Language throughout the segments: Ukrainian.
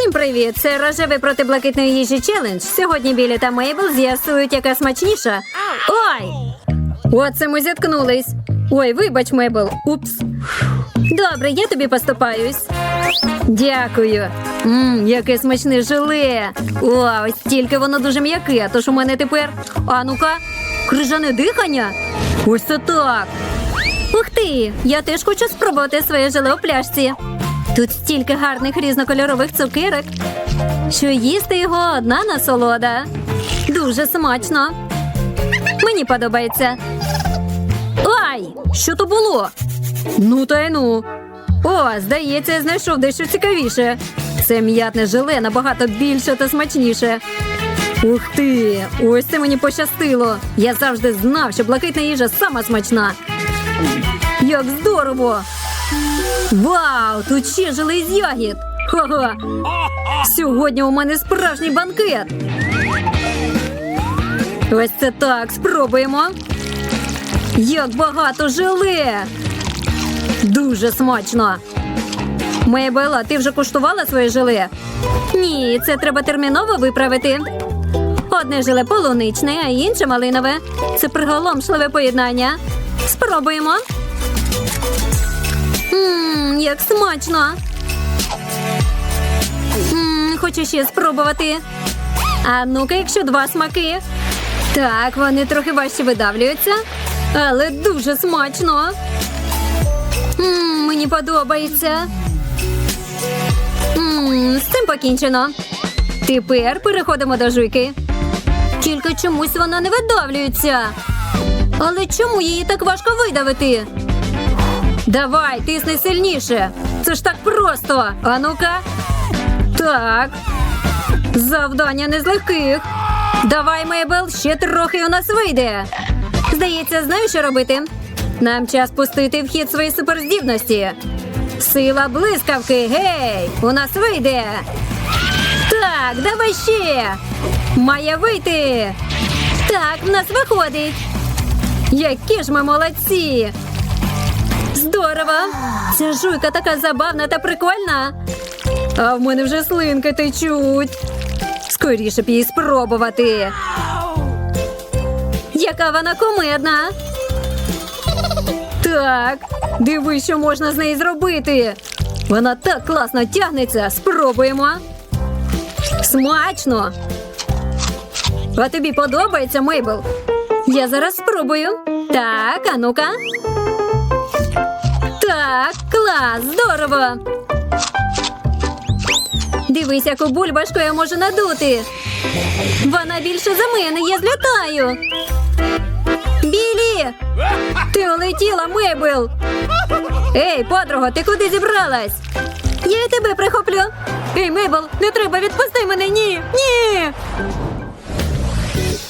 Всім привіт! Це рожевий проти блакитної їжі челендж. Сьогодні Білі та Мейбл з'ясують, яка смачніша. Ой! Оце ми зіткнулись. Ой, вибач, Мейбл. Упс. Добре, я тобі поступаюсь. Дякую. Мм, яке смачне желе. О, ось тільки воно дуже м'яке, тож у мене тепер. А ну-ка, крижане дихання. Ось це так. Ух ти! Я теж хочу спробувати своє желе у пляшці. Тут стільки гарних різнокольорових цукерок, що їсти його одна насолода. Дуже смачно. Мені подобається. Ай! Що то було? Ну та й ну. О, здається, я знайшов дещо цікавіше. Це м'ятне желе набагато більше та смачніше. Ух ти! Ось це мені пощастило. Я завжди знав, що блакитна їжа сама смачна. Як здорово! Вау! Тут ще желе з ягід! Ха-ха! Сьогодні у мене справжній банкет. Ось це так, спробуємо. Як багато желе! Дуже смачно. Мейбела, ти вже куштувала своє желе? Ні, це треба терміново виправити. Одне желе полуничне, а інше малинове. Це приголомшливе поєднання. Спробуємо. Як смачно. Ммм, хочу ще спробувати. А ну-ка, якщо два смаки. Так, вони трохи важче видавлюються, але дуже смачно. Ммм, мені подобається. Ммм, з цим покінчено. Тепер переходимо до жуйки. Тільки чомусь вона не видавлюється. Але чому її так важко видавити? Давай, тисни сильніше. Це ж так просто. А ну-ка. Так. Завдання не з легких. Давай, Мейбл, ще трохи у нас вийде. Здається, знаю, що робити. Нам час пустити в хід свої суперздібності. Сила блискавки, гей! У нас вийде. Так, давай ще. Має вийти. Так, в нас виходить. Які ж ми молодці! Здорово! Ця жуйка така забавна та прикольна. А в мене вже слинки течуть. Скоріше б її спробувати. Яка вона кумедна. Так, диви, що можна з неї зробити. Вона так класно тягнеться. Спробуємо. Смачно. А тобі подобається, Мейбл? Я зараз спробую. Так, а ну-ка. Так, клас, здорово. Дивись, яку бульбашку я можу надути. Вона більше за мене, я злітаю. Білі! Ти улетіла, Мейбл! Ей, подруга, ти куди зібралась? Я і тебе прихоплю. Ей, Мейбл, не треба, відпусти мене, ні! Ні!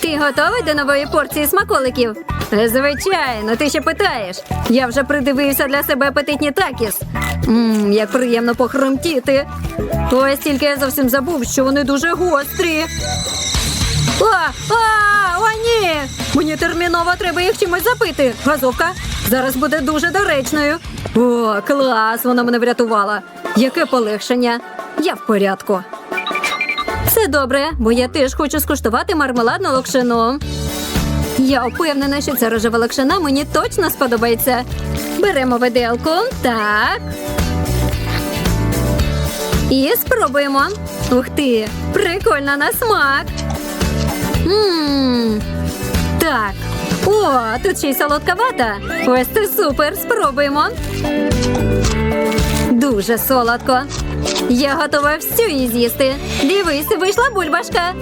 Ти готовий до нової порції смаколиків? Звичайно, ти ще питаєш. Я вже придивився для себе апетитні такіс. Ммм, як приємно похрумтіти. Ось тільки я зовсім забув, що вони дуже гострі. А, а, о, ні! Мені терміново треба їх чимось запити. Газовка зараз буде дуже доречною. О, клас! Вона мене врятувала. Яке полегшення. Я в порядку. Все добре, бо я теж хочу скуштувати мармеладну локшину. Я впевнена, що ця рожева локшина мені точно сподобається. Беремо виделку. Так. І спробуємо. Ух ти! Прикольно на смак. Ммм. Так. О, тут ще й солодка вата. Ось це супер. Спробуємо. Дуже солодко. Я готова всю її з'їсти. Дивись, вийшла бульбашка.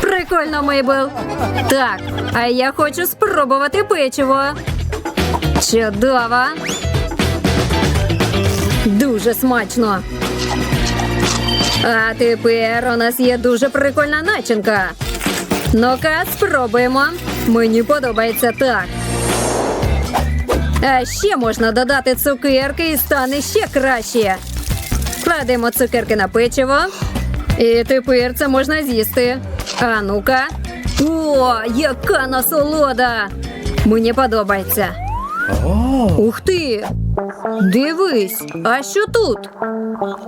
Прикольно, Мейбл. Так, а я хочу спробувати печиво. Чудово. Дуже смачно. А тепер у нас є дуже прикольна начинка. Ну-ка, спробуємо. Мені подобається так. А ще можна додати цукерки і стане ще краще. Кладемо цукерки на печиво. І тепер це можна з'їсти. А ну-ка. О, яка насолода! Мені подобається. Ух ти! Дивись, а що тут?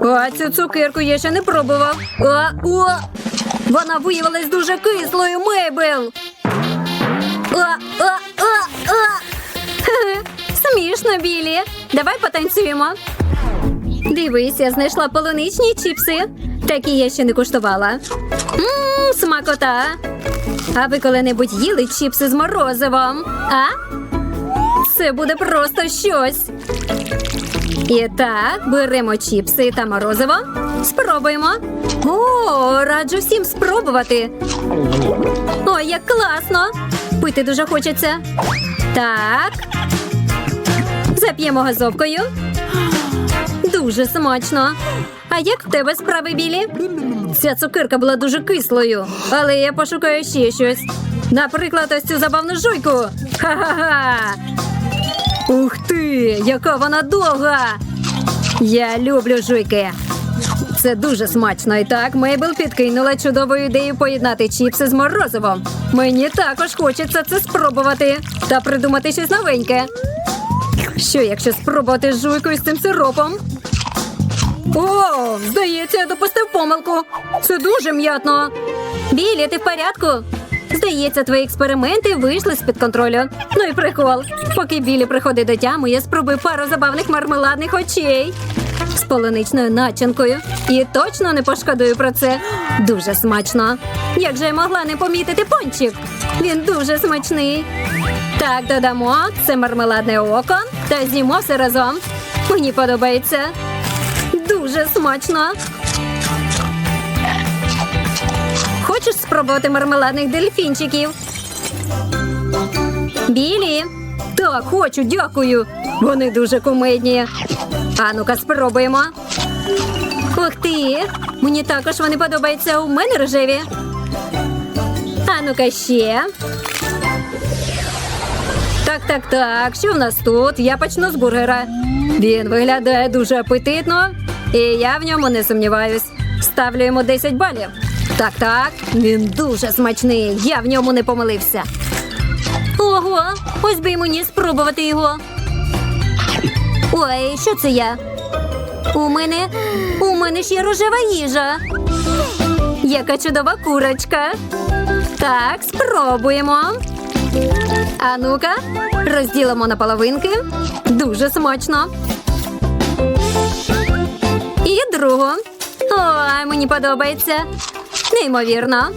А цю цукерку я ще не пробував. А, о! Вона виявилась дуже кислою, Мейбл. А, а, а, а. Смішно, Білі. Давай потанцюємо. Дивись, я знайшла полуничні чіпси. Такі я ще не куштувала. Ммм, смакота. А ви коли-небудь їли чіпси з морозивом? А? Це буде просто щось. І так, беремо чіпси та морозиво. Спробуємо. О, раджу всім спробувати. Ой, як класно! Пити дуже хочеться. Так. Зап'ємо газовкою. Дуже смачно. А як в тебе справи, Білі? Ця цукерка була дуже кислою, але я пошукаю ще щось. Наприклад, ось цю забавну жуйку. Ха-ха-ха! Ух ти, яка вона довга! Я люблю жуйки. Це дуже смачно. І так Мейбл підкинула чудову ідею поєднати чіпси з морозивом. Мені також хочеться це спробувати та придумати щось новеньке. Що, якщо спробувати жуйку із цим сиропом? О, здається, я допустив помилку. Це дуже м'ятно. Білі, ти в порядку? Здається, твої експерименти вийшли з-під контролю. Ну і прикол. Поки Білі приходить до тями, я спробую пару забавних мармеладних очей з полуничною начинкою. І точно не пошкодую про це. Дуже смачно. Як же я могла не помітити пончик? Він дуже смачний. Так, додамо це мармеладне око та з'їмо все разом. Мені подобається. Дуже смачно. Хочеш спробувати мармеладних дельфінчиків? Білі. Так, хочу, дякую. Вони дуже кумедні. А ну-ка, спробуємо. Ух ти! Мені також вони подобаються. У мене рожеві. А ну-ка ще. Так, так, так. Що в нас тут? Я почну з бургера. Він виглядає дуже апетитно, і я в ньому не сумніваюсь. Ставлю йому 10 балів. Так, так, він дуже смачний. Я в ньому не помилився. Ого, ось би й мені спробувати його. Ой, що це я? У мене у мене є рожева їжа. Яка чудова курочка. Так, спробуємо. А ну-ка, розділимо на половинки. Дуже смачно. І другу. Ой, мені подобається. Неймовірно.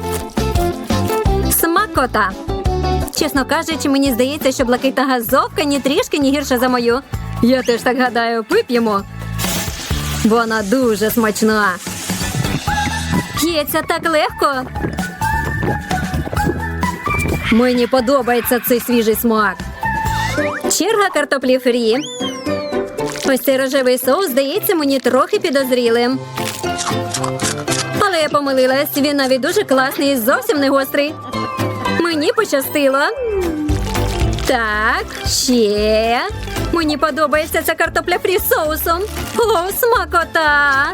Смакота. Чесно кажучи, мені здається, що блакитна газовка ні трішки ні гірша за мою. Я теж так гадаю, вип'ємо. Вона дуже смачна. П'ється так легко. Мені подобається цей свіжий смак. Черга картоплі фрі. Ось цей рожевий соус здається мені трохи підозрілим. Але я помилилась, він навіть дуже класний і зовсім не гострий. Мені пощастило. Так, ще. Мені подобається ця картопля фрі з соусом. О, смакота!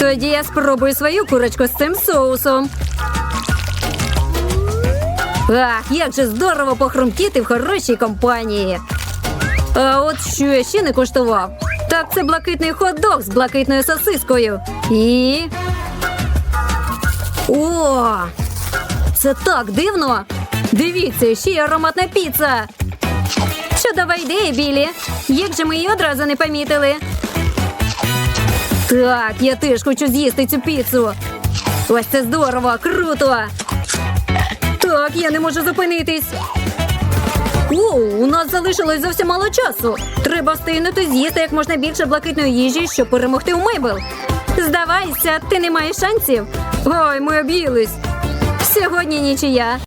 Тоді я спробую свою курочку з цим соусом. Ах, як же здорово похрумкіти в хорошій компанії. А от що я ще не коштував. Так це блакитний хот-дог з блакитною сосискою. І. О! Це так дивно. Дивіться, ще й ароматна піца. Чудова ідея, Білі. Як же ми її одразу не помітили? Так, я теж хочу з'їсти цю піцу. Ось це здорово, круто. Так, я не можу зупинитись. О, у нас залишилось зовсім мало часу. Треба встигнути з'їсти як можна більше блакитної їжі, щоб перемогти у Мейбл. Здавайся, ти не маєш шансів. Ой, ми об'їлись. Сьогодні нічия.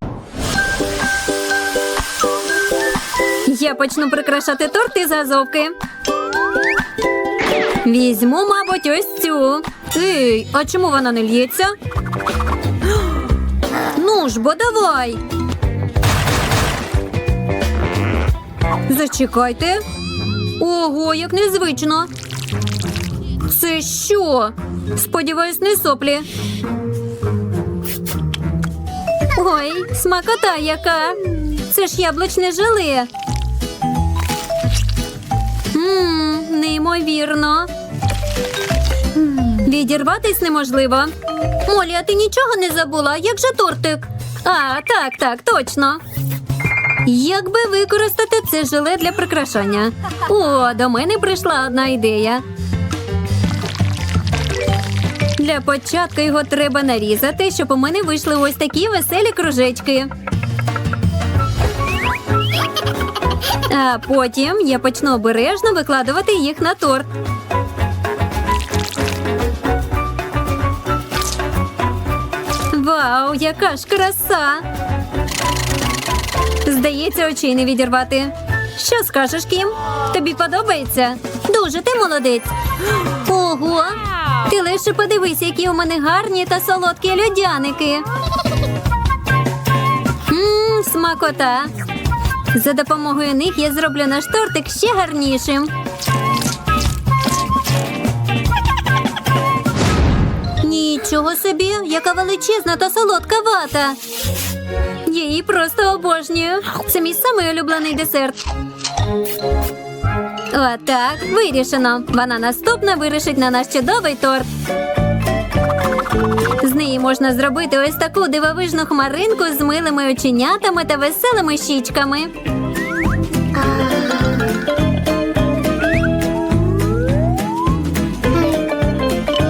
Я почну прикрашати торт із газовки. Візьму, мабуть, ось цю. Ей, а чому вона не лється? Ну ж, бо давай. Зачекайте. Ого, як незвично. Це що? Сподіваюсь, не соплі. Ой, смакота яка. Це ж яблучне желе. Ммм, неймовірно. Відірватись неможливо. Молі, а ти нічого не забула? Як же тортик? А, так, так, точно. Як би використати це желе для прикрашання? О, до мене прийшла одна ідея. Для початку його треба нарізати, щоб у мене вийшли ось такі веселі кружечки. А потім я почну обережно викладувати їх на торт. Вау, яка ж краса! Здається, очей не відірвати. Що скажеш, Кім? Тобі подобається? Дуже ти молодець. Ого! Ти лише подивись, які у мене гарні та солодкі льодяники. Ммм, смакота. За допомогою них я зроблю наш тортик ще гарнішим. Нічого собі, яка величезна та солодка вата. Я її просто обожнюю. Це мій самий улюблений десерт. Отак, вирішено. Вона наступна вирішить на наш чудовий торт. З неї можна зробити ось таку дивовижну хмаринку з милими оченятами та веселими щічками.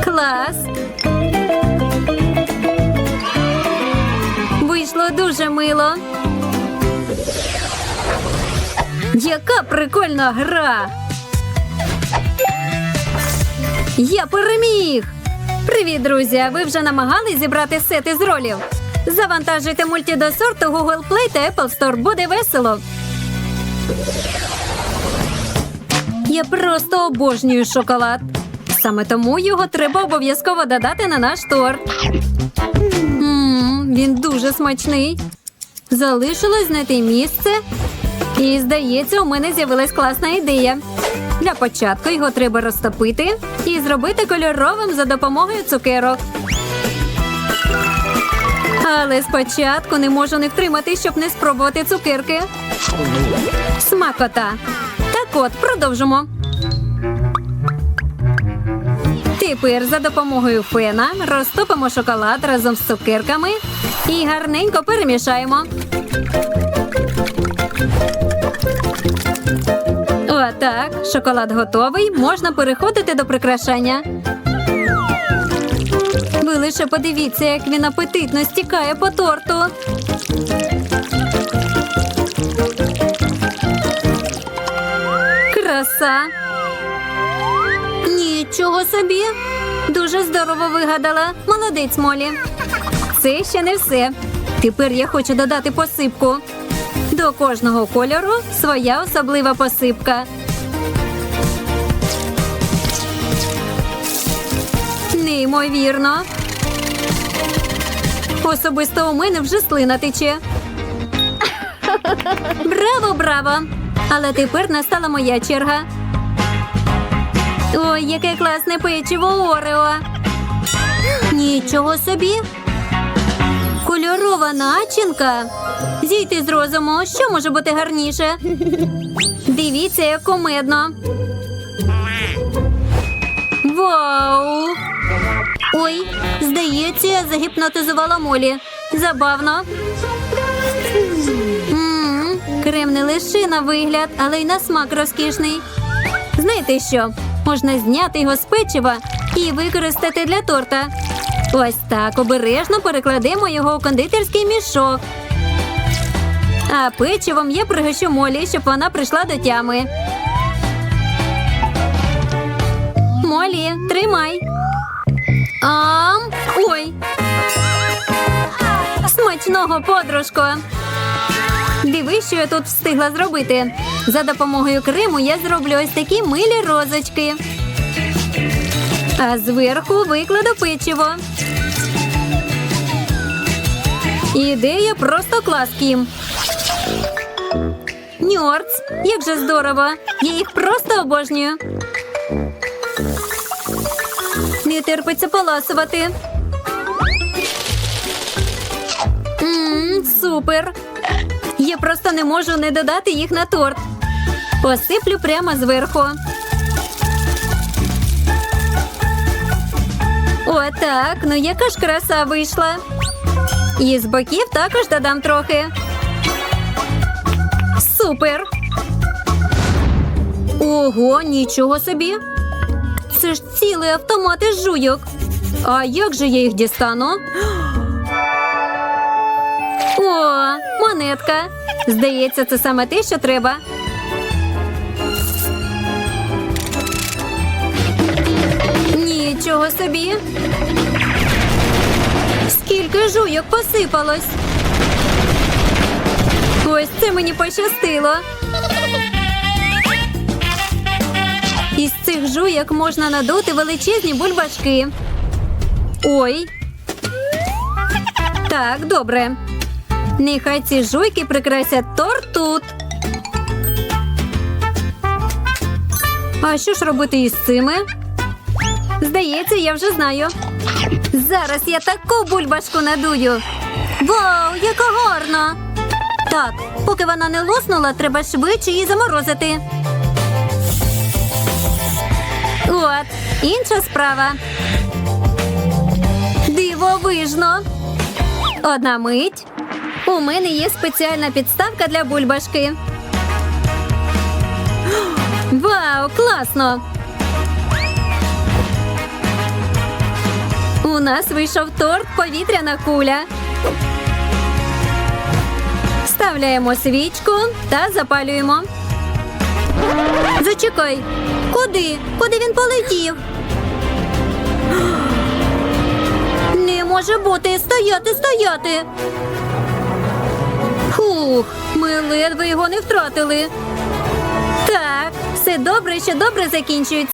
Клас! Мило. Яка прикольна гра! Я переміг! Привіт, друзі! Ви вже намагались зібрати сети з ролів? Завантажуйте мульті сорту Google Play та Apple Store. Буде весело. Я просто обожнюю шоколад. Саме тому його треба обов'язково додати на наш торт. Ммм, він дуже смачний. Залишилось знайти місце. І, здається, у мене з'явилась класна ідея. Для початку його треба розтопити і зробити кольоровим за допомогою цукерок. Але спочатку не можу не втримати, щоб не спробувати цукерки. Смакота. Так от, продовжимо. Тепер за допомогою фена розтопимо шоколад разом з цукерками і гарненько перемішаємо. Отак, шоколад готовий. Можна переходити до прикрашання. Ви лише подивіться, як він апетитно стікає по торту. Краса. Нічого собі. Дуже здорово вигадала. Молодець Молі. Це ще не все. Тепер я хочу додати посипку. До кожного кольору своя особлива посипка. Неймовірно. Особисто у мене вже слина тече. Браво, браво! Але тепер настала моя черга. Ой, яке класне печиво Орео. Нічого собі. Кольорова начинка. Зійти з розуму, що може бути гарніше? Дивіться, як кумедно. Вау! Ой, здається, я загіпнотизувала молі. Забавно. М-м, Крем не лише на вигляд, але й на смак розкішний. Знаєте що? Можна зняти його з печива і використати для торта. Ось так обережно перекладемо його у кондитерський мішок. А печивом я пригощу Молі, щоб вона прийшла до тями. Молі, тримай. Ам, ой. Смачного подружко. Дивись, що я тут встигла зробити. За допомогою крему я зроблю ось такі милі розочки. А зверху викладу печиво. Ідея просто клас, Кім. Ньорц, як же здорово! Я їх просто обожнюю. Не терпиться поласувати. Ммм, супер. Я просто не можу не додати їх на торт. Посиплю прямо зверху. Отак, ну яка ж краса вийшла. І з боків також додам трохи. Супер! Ого, нічого собі. Це ж цілий автомат із жуйок. А як же я їх дістану? О, монетка. Здається, це саме те, що треба. Нічого собі. Скільки жуйок посипалось. Ось це мені пощастило. Із цих жуйок можна надути величезні бульбашки. Ой. Так, добре. Нехай ці жуйки прикрасять торт тут. А що ж робити із цими? Здається, я вже знаю. Зараз я таку бульбашку надую. Вау, яка гарна! Так, поки вона не луснула, треба швидше її заморозити. От, інша справа. Дивовижно. Одна мить. У мене є спеціальна підставка для бульбашки. Вау, класно! У нас вийшов торт повітряна куля. Вставляємо свічку та запалюємо. Зачекай. Куди? Куди він полетів? Не може бути. Стояти, стояти. Фух, ми ледве його не втратили. Так, все добре, що добре закінчується.